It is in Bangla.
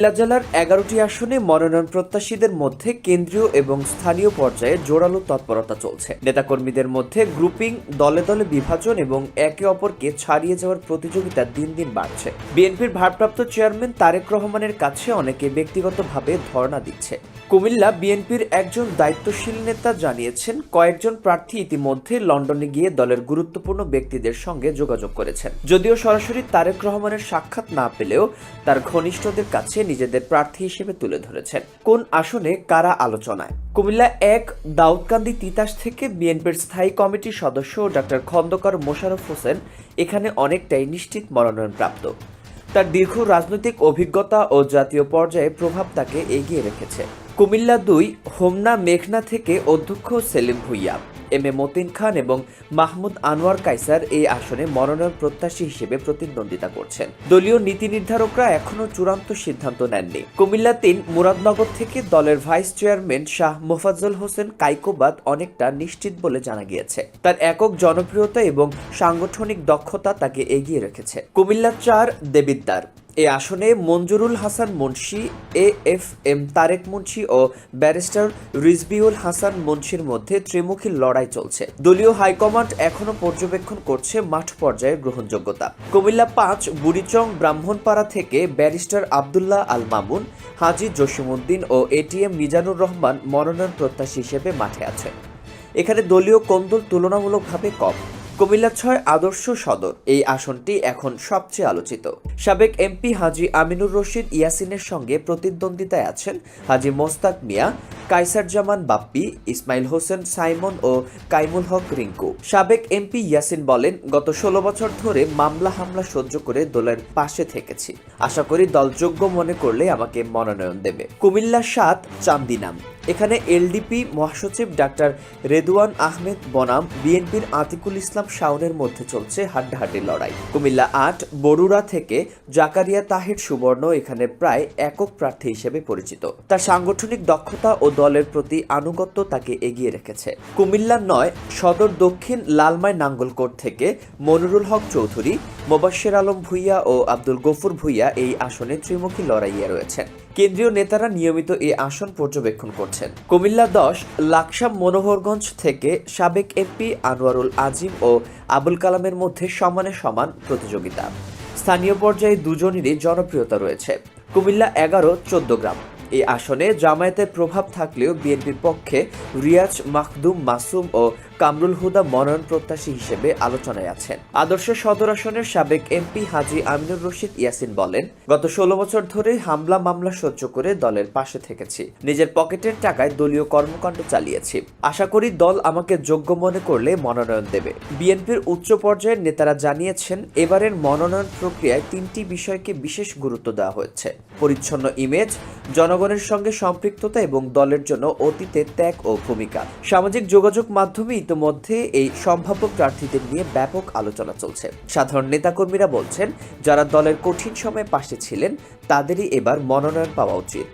কুমিল্লা জেলার এগারোটি আসনে মনোনয়ন প্রত্যাশীদের মধ্যে কেন্দ্রীয় এবং স্থানীয় পর্যায়ে জোরালো তৎপরতা চলছে। নেতাকর্মীদের মধ্যে গ্রুপিং, দলে দলে বিভাজন এবং একে অপরকে ছাড়িয়ে যাওয়ার প্রতিযোগিতা দিন দিন বাড়ছে। বিএনপির ভারপ্রাপ্ত চেয়ারম্যান তারেক রহমানের কাছে অনেকে ব্যক্তিগতভাবে ধর্ণা দিচ্ছে। কুমিল্লা বিএনপির একজন দায়িত্বশীল নেতা জানিয়েছেন, কয়েকজন প্রার্থী ইতিমধ্যে লন্ডনে গিয়ে দলের গুরুত্বপূর্ণ ব্যক্তিদের সঙ্গে যোগাযোগ করেছেন। যদিও সরাসরি তারেক রহমানের সাক্ষাৎ না পেলেও তার ঘনিষ্ঠদের কাছে নিজেদের প্রার্থী হিসেবে তুলে ধরেছেন। কোন আসনে কারা আলোচনায়? কুমিল্লা এক দাউদকান্দি তিতাস থেকে বিএনপির স্থায়ী কমিটির সদস্য ডাক্তার খন্দকার মোশাররফ হোসেন এখানে অনেকটাই নিশ্চিত মনোনয়ন প্রাপ্ত তার দীর্ঘ রাজনৈতিক অভিজ্ঞতা ও জাতীয় পর্যায়ে প্রভাব তাকে এগিয়ে রেখেছে। কুমিল্লা দুই, হোমনা মেঘনা থেকে অধ্যক্ষ সেলিম ভুইয়া, এম এ মতিন খান এবং মাহমুদ আনোয়ার কাইসার এই আসনে মনোনয়ন প্রত্যাশী হিসেবে প্রতিদ্বন্দ্বিতা করছেন। দলীয় নীতি নির্ধারকরা এখনও চূড়ান্ত সিদ্ধান্ত নেননি। কুমিল্লা তিন, মুরাদনগর থেকে দলের ভাইস চেয়ারম্যান শাহ মোফাজ্জল হোসেন কাইকোবাদ অনেকটা নিশ্চিত বলে জানা গিয়েছে। তার একক জনপ্রিয়তা এবং সাংগঠনিক দক্ষতা তাকে এগিয়ে রেখেছে। কুমিল্লা চার দেবিদ্দার এই আসনে Manjurul Hasan Munshi, A F M Tarek Munshi O barrister Rizbiul Hasan মুন্সির মধ্যে ত্রিমুখী লড়াই চলছে। দলীয় হাইকমান্ড এখনও পর্যবেক্ষণ করছে মাঠ পর্যায়ে গ্রহণযোগ্যতা। কুমিল্লা পাঁচ, বুড়িচং, ব্রাহ্মণপাড়া থেকে ব্যারিস্টার আবদুল্লাহ আল মামুন, হাজি জসিমউদ্দিন ও এটিএম মিজানুর রহমান মনোনয়ন প্রত্যাশী হিসেবে মাঠে আছেন। এখানে দলীয় কোন্দল তুলনামূলকভাবে কম। কুমিল্লা ছয় আদর্শ সদর। এই আসনটি এখন সবচেয়ে আলোচিত। সাবেক এমপি হাজি আমিনুর রশিদ ইয়াসিনের সঙ্গে প্রতিদ্বন্দ্বিতায় আছেন হাজি মোস্তাক মিয়া কাইসার জামান বাপ্পি, ইসমাইল হোসেন সাইমন ও কাইমুল হক রিঙ্কু। সাবেক এমপি ইয়াসিন বলেন, গত ষোলো বছর ধরে মামলা হামলা সহ্য করে দলের পাশে থেকেছি। আশা করি দল যোগ্য মনে করলে আমাকে মনোনয়ন দেবে। কুমিল্লা সাত, চান্দিনাম। এখানে এলডিপি মহাসচিব ডাক্তার রেদুয়ান আহমেদ বনাম, বিএনপির আতিকুল ইসলাম শাওনের মধ্যে চলছে হাড্ডাহাড্ডি লড়াই। কুমিল্লা আট, বরুড়া থেকে জাকারিয়া তাহির সুবর্ণ এখানে প্রায় একক প্রার্থী হিসেবে পরিচিত। তার সাংগঠনিক দক্ষতা ও দলের প্রতি আনুগত্য তাকে এগিয়ে রেখেছে। কুমিল্লা নয়, সদর দক্ষিণ লালমাই নাঙ্গলকোট থেকে মনিরুল হক চৌধুরী মোবাশ্বের আলম ভুইয়া ও আব্দুল গফুর ভুইয়া এই আসনে ত্রিমুখী লড়াইয়ে রয়েছেন। কেন্দ্রীয় নেতারা নিয়মিত এই আসন পর্যবেক্ষণ করছেন। কুমিল্লা দশ, লাকসাম মনোহরগঞ্জ থেকে সাবেক এমপি আনোয়ারুল আজিম ও আবুল কালামের মধ্যে সমানে সমান প্রতিযোগিতা। স্থানীয় পর্যায়ে দুজনেরই জনপ্রিয়তা রয়েছে। কুমিল্লা এগারো, চোদ্দ গ্রাম। এই আসনে জামায়াতের প্রভাব থাকলেও বিএনপির পক্ষে রিয়াজ, মাখদুম, মাসুম ও কামরুল হুদা মনোনয়ন প্রত্যাশী হিসেবে আলোচনায় আছেন। আদর্শ সদর আসনের সাবেক এমপি হাজি আমিনুর রশিদ ইয়াসিন বলেন, গত ষোলো বছর ধরে হামলা মামলা সহ্য করে দলের পাশে থেকেছি। নিজের পকেটের টাকায় দলীয় কর্মকাণ্ড চালিয়েছি। আশা করি দল আমাকে যোগ্য মনে করলে মনোনয়ন দেবে। বিএনপির উচ্চ পর্যায়ের নেতারা জানিয়েছেন, এবারের মনোনয়ন প্রক্রিয়ায় তিনটি বিষয়কে বিশেষ গুরুত্ব দেওয়া হয়েছে। পরিচ্ছন্ন ইমেজ জনগণের সঙ্গে সম্পৃক্ততা এবং দলের জন্য অতীতে ত্যাগ ও ভূমিকা। সামাজিক যোগাযোগ মাধ্যমে ইতিমধ্যে এই সম্ভাব্য প্রার্থীদের নিয়ে ব্যাপক আলোচনা চলছে। সাধারণ নেতাকর্মীরা বলছেন, যারা দলের কঠিন সময়ে পাশে ছিলেন, তাদেরই এবার মনোনয়ন পাওয়া উচিত।